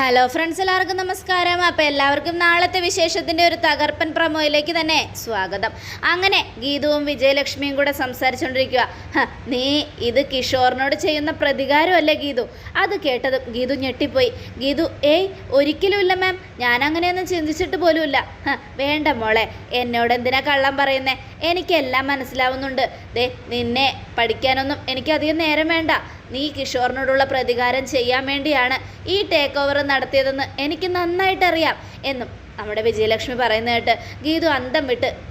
Hello friends എല്ലാവർക്കും നമസ്കാരം. അപ്പോൾ എല്ലാവർക്കും നാളത്തെ വിശേഷത്തിന്റെ ഒരു തകർപ്പൻ പ്രമോയിലേക്ക് തന്നെ സ്വാഗതം. അങ്ങനെ ഗീതുവും വിജയലക്ഷ്മിയും കൂടെ സംസാരിച്ചുകൊണ്ടിരിക്കുക "ഹ, നീ ഇത് കിഷോറിനോട് ചെയ്യുന്ന പ്രതികാരമല്ലേ ഗീതു? അത് കേട്ടതും ഗീതു ഞെട്ടിപ്പോയി. ഗീതു ഏയ് ഒരിക്കലുമില്ല മാം ഞാൻ അങ്ങനെയൊന്നും ചിന്തിച്ചിട്ട് പോലുമില്ല. "ഹ, വേണ്ട മോളെ. എന്നോട് എന്തിനാ കള്ളം പറയുന്നേ? എനിക്കെല്ലാം മനസ്സിലാവുന്നുണ്ട്. ദേ നിന്നെ പഠിക്കാനൊന്നും എനിക്കധികം നേരം വേണ്ട. നീ കിഷോറിനോടുള്ള പ്രതികാരം ചെയ്യാൻ വേണ്ടിയാണ് ഈ ടേക്ക് ഓവർ നടത്തിയതെന്ന് എനിക്ക് നന്നായിട്ടറിയാം. എന്നും നമ്മുടെ വിജയലക്ഷ്മി പറയുന്ന കേട്ട് ഗീതു അന്തം വിട്ട്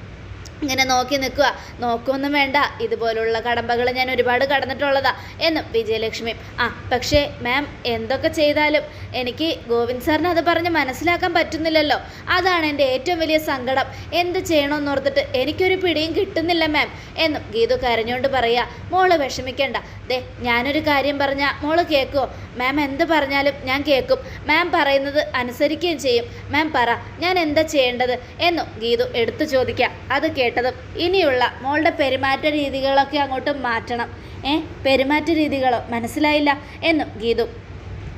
ഇങ്ങനെ നോക്കി നിൽക്കുക. നോക്കൊന്നും വേണ്ട. ഇതുപോലുള്ള കടമ്പകൾ ഞാൻ ഒരുപാട് കടന്നിട്ടുള്ളതാ. എന്നും വിജയലക്ഷ്മി. ആ പക്ഷേ മാം എന്തൊക്കെ ചെയ്താലും എനിക്ക് ഗോവിന്ദ് സാറിന് അത് പറഞ്ഞ് മനസ്സിലാക്കാൻ പറ്റുന്നില്ലല്ലോ. അതാണ് എന്റെ ഏറ്റവും വലിയ സങ്കടം. എന്ത് ചെയ്യണമെന്ന് ഓർത്തിട്ട് എനിക്കൊരു പിടിയും കിട്ടുന്നില്ല മാം എന്നും ഗീതു കരഞ്ഞുകൊണ്ട് പറയുക മോൾ വിഷമിക്കേണ്ട. ദേ ഞാനൊരു കാര്യം പറഞ്ഞാൽ മോൾ കേൾക്കുമോ മാം എന്ത് പറഞ്ഞാലും ഞാൻ കേൾക്കും മാം പറയുന്നത് അനുസരിക്കുകയും ചെയ്യും. മാം പറ ഞാൻ എന്താ ചെയ്യേണ്ടത്? എന്നും ഗീതു എടുത്തു ചോദിക്കാം. അത് കേട്ടതും ഇനിയുള്ള മോളുടെ പെരുമാറ്റ രീതികളൊക്കെ അങ്ങോട്ട് മാറ്റണം. ഏ? പെരുമാറ്റ രീതികളോ? മനസ്സിലായില്ല എന്നും ഗീതു.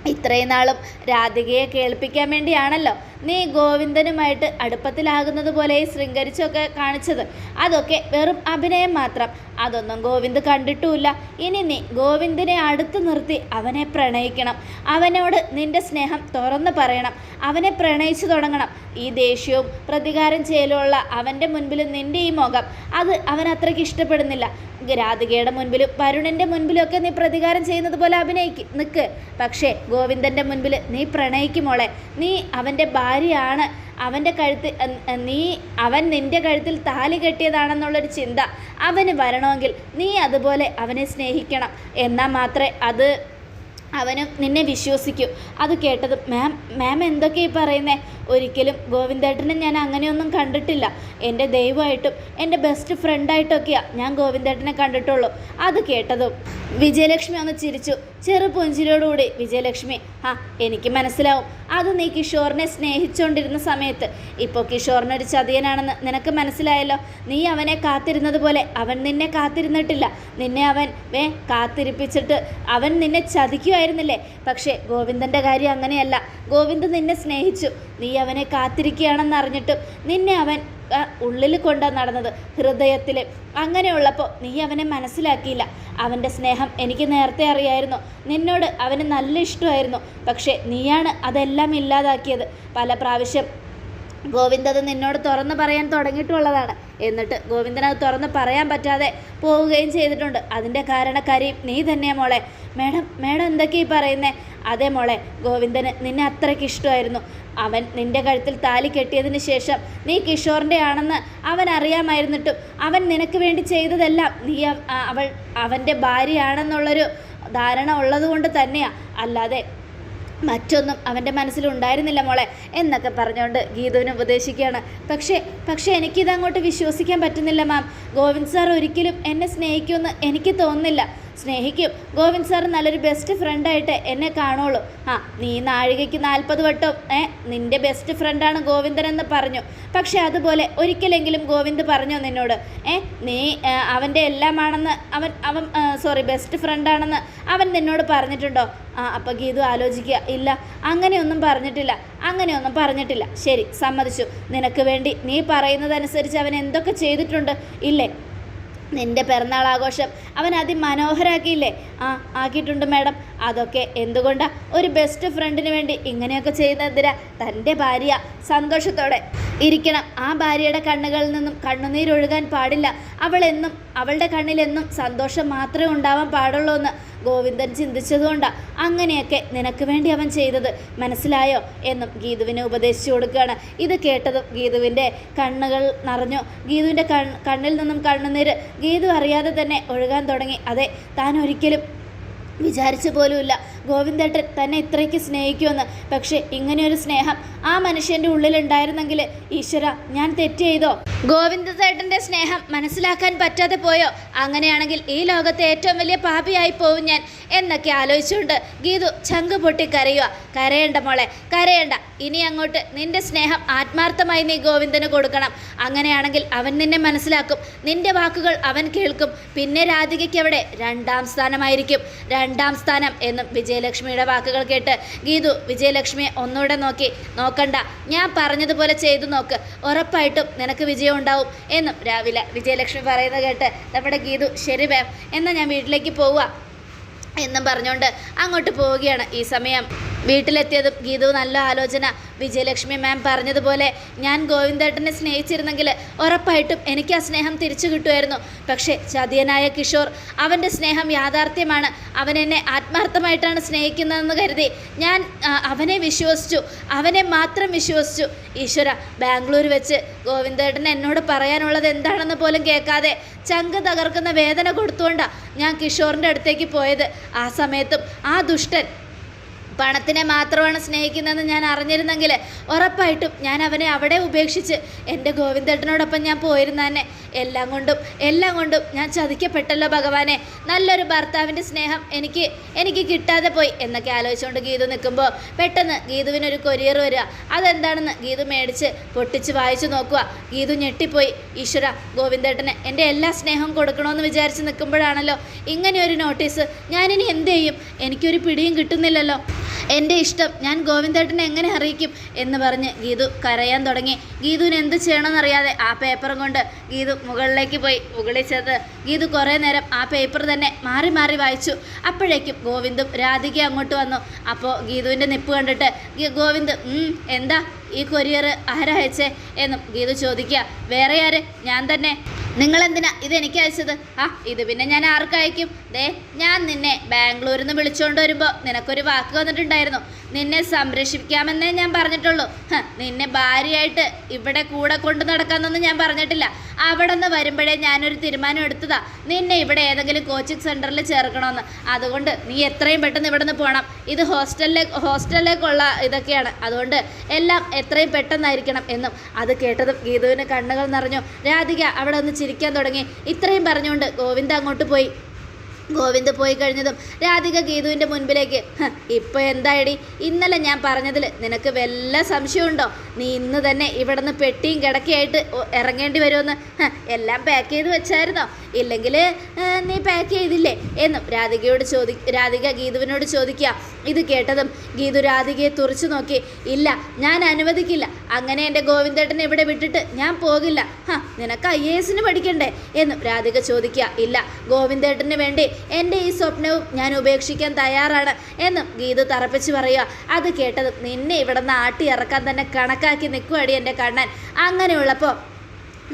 ഇത്രയും നാളും രാധികയെ കേൾപ്പിക്കാൻ വേണ്ടിയാണല്ലോ നീ ഗോവിന്ദനുമായിട്ട് അടുപ്പത്തിലാകുന്നത് പോലെ ശൃംഗരിച്ചൊക്കെ കാണിച്ചത്. അതൊക്കെ വെറും അഭിനയം മാത്രം. അതൊന്നും ഗോവിന്ദ് കണ്ടിട്ടുമില്ല. ഇനി നീ ഗോവിന്ദിനെ അടുത്ത് നിർത്തി അവനെ പ്രണയിക്കണം. അവനോട് നിന്റെ സ്നേഹം തുറന്നു പറയണം. അവനെ പ്രണയിച്ചു തുടങ്ങണം. ഈ ദേഷ്യവും പ്രതികാരം ചെയ്യലുമുള്ള അവന്റെ മുൻപിൽ നിന്റെ ഈ മുഖം അത് അവൻ അത്രയ്ക്ക് ഇഷ്ടപ്പെടുന്നില്ല. രാധികയുടെ മുൻപിലും വരുണന്റെ മുൻപിലുമൊക്കെ നീ പ്രതികാരം ചെയ്യുന്നത് പോലെ അഭിനയിക്ക് നിൽക്ക് പക്ഷേ ഗോവിന്ദന്റെ മുൻപിൽ നീ പ്രണയിക്കുമോളെ നീ അവന്റെ ഭാര്യയാണ്. അവന്റെ കഴുത്ത് നീ അവൻ നിന്റെ കഴുത്തിൽ താലി കെട്ടിയതാണെന്നുള്ളൊരു ചിന്ത അവന് വരണമെങ്കിൽ നീ അതുപോലെ അവനെ സ്നേഹിക്കണം. എന്നാൽ മാത്രമേ അത് അവനും നിന്നെ വിശ്വസിക്കൂ. അത് കേട്ടത് മാം മാം എന്തൊക്കെയാണ് ഈ പറയുന്നേ? ഒരിക്കലും ഗോവിന്ദേട്ടനെ ഞാൻ അങ്ങനെയൊന്നും കണ്ടിട്ടില്ല. എന്റെ ദൈവമായിട്ടും എന്റെ ബെസ്റ്റ് ഫ്രണ്ടായിട്ടൊക്കെയാണ് ഞാൻ ഗോവിന്ദേട്ടനെ കണ്ടിട്ടുള്ളൂ. അത് കേട്ടതും വിജയലക്ഷ്മി ഒന്ന് ചിരിച്ചു. ചെറു പുഞ്ചിരിയോടുകൂടി വിജയലക്ഷ്മി ആ എനിക്ക് മനസ്സിലാവും. അത് നീ കിഷോറിനെ സ്നേഹിച്ചുകൊണ്ടിരുന്ന സമയത്ത്. ഇപ്പോൾ കിഷോറിനൊരു ചതിയനാണെന്ന് നിനക്ക് മനസ്സിലായല്ലോ? നീ അവനെ കാത്തിരുന്നത് പോലെ അവൻ നിന്നെ കാത്തിരുന്നിട്ടില്ല. നിന്നെ അവൻ വേ കാത്തിരിപ്പിച്ചിട്ട് അവൻ നിന്നെ ചതിക്കുമായിരുന്നില്ലേ പക്ഷേ ഗോവിന്ദന്റെ കാര്യം അങ്ങനെയല്ല. ഗോവിന്ദ് നിന്നെ സ്നേഹിച്ചു. നീ അവനെ കാത്തിരിക്കുകയാണെന്ന് അറിഞ്ഞിട്ട് നിന്നെ അവൻ ഉള്ളിൽ കൊണ്ടാ നടന്നത് ഹൃദയത്തിൽ അങ്ങനെയുള്ളപ്പോൾ നീ അവനെ മനസ്സിലാക്കിയില്ല. അവന്റെ സ്നേഹം എനിക്ക് നേരത്തെ അറിയായിരുന്നു. നിന്നോട് അവന് നല്ല ഇഷ്ടമായിരുന്നു. പക്ഷേ നീയാണ് അതെല്ലാം ഇല്ലാതാക്കിയത്. പല പ്രാവശ്യം ഗോവിന്ദ് അത് നിന്നോട് തുറന്ന് പറയാൻ തുടങ്ങിയിട്ടുള്ളതാണ്. എന്നിട്ട് ഗോവിന്ദൻ അത് തുറന്ന് പറയാൻ പറ്റാതെ പോവുകയും ചെയ്തിട്ടുണ്ട്. അതിന്റെ കാരണക്കാരിയും നീ തന്നെയാ മോളെ. മേഡം മേഡം എന്തൊക്കെയാ ഈ പറയുന്നേ? അതെ മോളെ ഗോവിന്ദന് നിന്നെ അത്രയ്ക്ക് ഇഷ്ടമായിരുന്നു. അവൻ നിന്റെ കഴുത്തിൽ താലി കെട്ടിയതിന് ശേഷം നീ കിഷോറിന്റെ ആണെന്ന് അവൻ അറിയാമായിരുന്നിട്ടും അവൻ നിനക്ക് വേണ്ടി ചെയ്തതെല്ലാം നീ അവൾ അവന്റെ ഭാര്യയാണെന്നുള്ളൊരു ധാരണ ഉള്ളതുകൊണ്ട് തന്നെയാണ് അല്ലാതെ മറ്റൊന്നും അവന്റെ മനസ്സിലുണ്ടായിരുന്നില്ല മോളെ എന്നൊക്കെ പറഞ്ഞുകൊണ്ട് ഗീതുവിനെ ഉപദേശിക്കുകയാണ്. പക്ഷേ പക്ഷേ എനിക്കിത് അങ്ങോട്ട് വിശ്വസിക്കാൻ പറ്റുന്നില്ല മാം. ഗോവിന്ദ് സാർ ഒരിക്കലും എന്നെ സ്നേഹിക്കുമെന്ന് എനിക്ക് തോന്നുന്നില്ല. സ്നേഹിക്കും. ഗോവിന്ദ് സാർ നല്ലൊരു ബെസ്റ്റ് ഫ്രണ്ടായിട്ട് എന്നെ കാണുള്ളൂ. ആ നീ നാഴികയ്ക്ക് നാൽപ്പത് വട്ടം ഏ നിന്റെ ബെസ്റ്റ് ഫ്രണ്ടാണ് ഗോവിന്ദൻ എന്ന് പറഞ്ഞു. പക്ഷേ അതുപോലെ ഒരിക്കലെങ്കിലും ഗോവിന്ദ് പറഞ്ഞോ നിന്നോട്? ഏ നീ അവന്റെ എല്ലാമാണെന്ന് അവൻ അവൻ സോറി ബെസ്റ്റ് ഫ്രണ്ടാണെന്ന് അവൻ നിന്നോട് പറഞ്ഞിട്ടുണ്ടോ? ആ അപ്പോൾ ഗീതു ആലോചിക്കുക. ഇല്ല അങ്ങനെയൊന്നും പറഞ്ഞിട്ടില്ല. അങ്ങനെയൊന്നും പറഞ്ഞിട്ടില്ല. ശരി സമ്മതിച്ചു. നിനക്ക് വേണ്ടി നീ പറയുന്നതനുസരിച്ച് അവൻ എന്തൊക്കെ ചെയ്തിട്ടുണ്ട്? ഇല്ലേ? നിന്റെ പിറന്നാൾ ആഘോഷം അവൻ അതിമനോഹരാക്കിയില്ലേ? ആ ആക്കിയിട്ടുണ്ട് മാഡം. അതൊക്കെ എന്തുകൊണ്ടാണ് ഒരു ബെസ്റ്റ് ഫ്രണ്ടിന് വേണ്ടി ഇങ്ങനെയൊക്കെ ചെയ്യുന്നതിനാ തന്റെ ഭാര്യ സന്തോഷത്തോടെ ഇരിക്കണം. ആ ഭാര്യയുടെ കണ്ണുകളിൽ നിന്നും കണ്ണുനീരൊഴുകാൻ പാടില്ല. അവൾ എന്നും അവളുടെ കണ്ണിലെന്നും സന്തോഷം മാത്രമേ ഉണ്ടാവാൻ പാടുള്ളൂ എന്ന് ഗോവിന്ദൻ ചിന്തിച്ചതുകൊണ്ടാണ് അങ്ങനെയൊക്കെ നിനക്ക് വേണ്ടി അവൻ ചെയ്തത്. മനസ്സിലായോ? എന്നും ഗീതുവിനെ ഉപദേശിച്ചു കൊടുക്കുകയാണ്. ഇത് കേട്ടതും ഗീതുവിന്റെ കണ്ണുകൾ നിറഞ്ഞു. ഗീതുവിന്റെ കണ്ണിൽ നിന്നും കണ്ണുനീര് ഗീതു അറിയാതെ തന്നെ ഒഴുകാൻ തുടങ്ങി. അതെ താൻ ഒരിക്കലും വിചാരിച്ചു പോലുമില്ല. ഗോവിന്ദേട്ടൻ തന്നെ ഇത്രയ്ക്ക് സ്നേഹിക്കുമെന്ന്. പക്ഷേ ഇങ്ങനെയൊരു സ്നേഹം ആ മനുഷ്യന്റെ ഉള്ളിലുണ്ടായിരുന്നെങ്കിൽ ഈശ്വര ഞാൻ തെറ്റ് ചെയ്തോ? ഗോവിന്ദേട്ടന്റെ സ്നേഹം മനസ്സിലാക്കാൻ പറ്റാതെ പോയോ? അങ്ങനെയാണെങ്കിൽ ഈ ലോകത്തെ ഏറ്റവും വലിയ പാപിയായി പോവും ഞാൻ. എന്നൊക്കെ ആലോചിച്ചുകൊണ്ട് ഗീതു ചങ്ക് പൊട്ടി കരയുക കരയണ്ട മോളെ കരയേണ്ട. ഇനി അങ്ങോട്ട് നിന്റെ സ്നേഹം ആത്മാർത്ഥമായി നീ ഗോവിന്ദന് കൊടുക്കണം. അങ്ങനെയാണെങ്കിൽ അവൻ നിന്നെ മനസ്സിലാക്കും. നിന്റെ വാക്കുകൾ അവൻ കേൾക്കും. പിന്നെ രാധികയ്ക്ക് അവിടെ രണ്ടാം സ്ഥാനമായിരിക്കും. രണ്ടാം സ്ഥാനം എന്നും വിജയലക്ഷ്മിയുടെ വാക്കുകൾ കേട്ട് ഗീതു വിജയലക്ഷ്മിയെ ഒന്നുകൂടെ നോക്കി. നോക്കണ്ട ഞാൻ പറഞ്ഞതുപോലെ ചെയ്തു നോക്ക്. ഉറപ്പായിട്ടും നിനക്ക് വിജയം ഉണ്ടാവും എന്നും രാവിലെ വിജയലക്ഷ്മി പറയുന്നത് കേട്ട് നമ്മുടെ ഗീതു ശരി വേം എന്നാൽ ഞാൻ വീട്ടിലേക്ക് പോവുക എന്നും പറഞ്ഞുകൊണ്ട് അങ്ങോട്ട് പോവുകയാണ് ഈ സമയം. വീട്ടിലെത്തിയതും ഗീതു നല്ല ആലോചന. വിജയലക്ഷ്മി മാം പറഞ്ഞതുപോലെ ഞാൻ ഗോവിന്ദേട്ടനെ സ്നേഹിച്ചിരുന്നെങ്കിൽ ഉറപ്പായിട്ടും എനിക്ക് ആ സ്നേഹം തിരിച്ചു കിട്ടുമായിരുന്നു. പക്ഷേ ചതിയനായ കിഷോർ അവന്റെ സ്നേഹം യാഥാർത്ഥ്യമാണ്. അവൻ എന്നെ ആത്മാർത്ഥമായിട്ടാണ് സ്നേഹിക്കുന്നതെന്ന് കരുതി ഞാൻ അവനെ വിശ്വസിച്ചു. അവനെ മാത്രം വിശ്വസിച്ചു. ഈശ്വര ബാംഗ്ലൂർ വെച്ച് ഗോവിന്ദേട്ടൻ എന്നോട് പറയാനുള്ളത് എന്താണെന്ന് പോലും കേൾക്കാതെ ചങ്ക് തകർക്കുന്ന വേദന കൊടുത്തുകൊണ്ടാണ് ഞാൻ കിഷോറിന്റെ അടുത്തേക്ക് പോയത്. ആ സമയത്തും ആ ദുഷ്ടൻ പണത്തിനെ മാത്രമാണ് സ്നേഹിക്കുന്നതെന്ന് ഞാൻ അറിഞ്ഞിരുന്നെങ്കിൽ ഉറപ്പായിട്ടും ഞാൻ അവനെ അവിടെ ഉപേക്ഷിച്ച് എന്റെ ഗോവിന്ദേട്ടനോടൊപ്പം ഞാൻ പോയിരുന്ന എല്ലാം കൊണ്ടും എല്ലാം കൊണ്ടും ഞാൻ ചതിക്കപ്പെട്ടല്ലോ ഭഗവാനെ. നല്ലൊരു ഭർത്താവിന്റെ സ്നേഹം എനിക്ക് എനിക്ക് കിട്ടാതെ പോയി എന്നൊക്കെ ആലോചിച്ചുകൊണ്ട് ഗീതു നിൽക്കുമ്പോൾ പെട്ടെന്ന് ഗീതുവിനൊരു കൊരിയർ വരിക. അതെന്താണെന്ന് ഗീതു മേടിച്ച് പൊട്ടിച്ച് വായിച്ചു നോക്കുക. ഗീതു ഞെട്ടിപ്പോയി. ഈശ്വര ഗോവിന്ദേട്ടന് എന്റെ എല്ലാ സ്നേഹവും കൊടുക്കണമെന്ന് വിചാരിച്ച് നിൽക്കുമ്പോഴാണല്ലോ ഇങ്ങനെയൊരു നോട്ടീസ്. ഞാനിനി എന്ത് ചെയ്യും? എനിക്കൊരു പിടിയും കിട്ടുന്നില്ലല്ലോ. എന്റെ ഇഷ്ടം ഞാൻ ഗോവിന്ദേട്ടനെ എങ്ങനെ അറിയിക്കും എന്ന് പറഞ്ഞ് ഗീതു കരയാൻ തുടങ്ങി. ഗീതുവിന് എന്ത് ചെയ്യണമെന്നറിയാതെ ആ പേപ്പറും കൊണ്ട് ഗീതു മുകളിലേക്ക് പോയി മുകളിൽ ചേർത്ത് ഗീതു കുറേ നേരം ആ പേപ്പർ തന്നെ മാറി മാറി വായിച്ചു. അപ്പോഴേക്കും ഗോവിന്ദും രാധിക അങ്ങോട്ട് വന്നു. അപ്പോൾ ഗീതുവിന്റെ നിപ്പ് കണ്ടിട്ട് ഗോവിന്ദ് എന്താ ഈ കൊരിയർ ആരാ അയച്ചേ? എന്നും ഗീതു ചോദിക്കുക. വേറെ ആര്? ഞാൻ തന്നെ. നിങ്ങളെന്തിനാ? ഇത് എനിക്ക് അയച്ചത്. ആ ഇത് പിന്നെ ഞാൻ ആർക്കയക്കും ദേ ഞാൻ നിന്നെ ബാംഗ്ലൂരിൽ നിന്ന് വിളിച്ചുകൊണ്ട് വരുമ്പോൾ നിനക്കൊരു വാക്ക് വന്നിട്ടുണ്ടായിരുന്നു. നിന്നെ സംരക്ഷിക്കാമെന്നേ ഞാൻ പറഞ്ഞിട്ടുള്ളൂ. നിന്നെ ഭാര്യയായിട്ട് ഇവിടെ കൂടെ കൊണ്ടു നടക്കാമെന്നൊന്നും ഞാൻ പറഞ്ഞിട്ടില്ല. അവിടെ നിന്ന് വരുമ്പോഴേ ഞാനൊരു തീരുമാനം എടുത്തതാ. നിന്നെ ഇവിടെ ഏതെങ്കിലും കോച്ചിങ് സെന്ററിൽ ചേർക്കണമെന്ന് അതുകൊണ്ട് നീ എത്രയും പെട്ടെന്ന് ഇവിടെ നിന്ന് പോകണം ഇത് ഹോസ്റ്റലിലെ ഹോസ്റ്റലിലേക്കുള്ള ഇതൊക്കെയാണ്. അതുകൊണ്ട് എല്ലാം എത്രയും പെട്ടെന്നായിരിക്കണം എന്നും അത് കേട്ടതും ഗീതുവിന് കണ്ണുകൾ നിറഞ്ഞു. രാധിക അവിടെ ഒന്ന് ചിരിക്കാൻ തുടങ്ങി. ഇത്രയും പറഞ്ഞുകൊണ്ട് ഗോവിന്ദ അങ്ങോട്ട് പോയി. ഗോവിന്ദ് പോയി കഴിഞ്ഞതും രാധിക ഗീതുവിന്റെ മുൻപിലേക്ക്. ഇപ്പോൾ ഇപ്പൊ എന്തായടി? ഇന്നലെ ഞാൻ പറഞ്ഞതിൽ നിനക്ക് വല്ല സംശയമുണ്ടോ? നീ ഇന്ന് തന്നെ ഇവിടുന്ന് പെട്ടിയും കിടക്കയായിട്ട് ഇറങ്ങേണ്ടി വരുമെന്ന്. എല്ലാം പാക്ക് ചെയ്ത് വെച്ചായിരുന്നോ? ഇല്ലെങ്കിൽ നീ പാക്ക് ചെയ്തില്ലേ? എന്നും രാധികയോട് ചോദി രാധിക ഗീതുവിനോട് ചോദിക്കുക. ഇത് കേട്ടതും ഗീതു രാധികയെ തുറച്ചു നോക്കി. ഇല്ല ഞാൻ അനുവദിക്കില്ല. അങ്ങനെ എന്റെ ഗോവിന്ദേട്ടനെ ഇവിടെ വിട്ടിട്ട് ഞാൻ പോകില്ല. ഹ നിനക്ക് ഐ എ എസിന് പഠിക്കണ്ടേ? എന്നും രാധിക ചോദിക്കുക. ഇല്ല ഗോവിന്ദേട്ടന് വേണ്ടി എന്റെ ഈ സ്വപ്നവും ഞാൻ ഉപേക്ഷിക്കാൻ തയ്യാറാണ് എന്നും ഗീതു തറപ്പിച്ച് പറയുക. അത് കേട്ടതും നിന്നെ ഇവിടെ നിന്ന് ആട്ടി ഇറക്കാൻ തന്നെ കണക്കാക്കി നിൽക്കുവാടി എന്റെ കണ്ണൻ. അങ്ങനെയുള്ളപ്പോൾ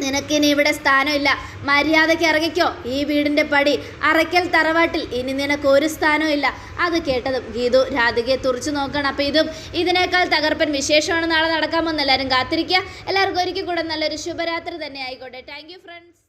നിനക്കിനി ഇവിടെ സ്ഥാനമില്ല. മര്യാദയ്ക്ക് ഇറങ്ങിക്കോ. ഈ വീടിന്റെ പടി അറയ്ക്കൽ തറവാട്ടിൽ ഇനി നിനക്ക് ഒരു സ്ഥാനവും ഇല്ല. അത് കേട്ടതും ഗീതു രാധികയെ തുറച്ചു നോക്കണം അപ്പോൾ ഇതും ഇതിനേക്കാൾ തകർപ്പൻ വിശേഷമാണ്. നാളെ നടക്കാമെന്ന് എല്ലാവരും കാത്തിരിക്കുക. എല്ലാവർക്കും ഒരിക്കൽ കൂടെ നല്ലൊരു ശുഭരാത്രി തന്നെ ആയിക്കോട്ടെ. Thank friends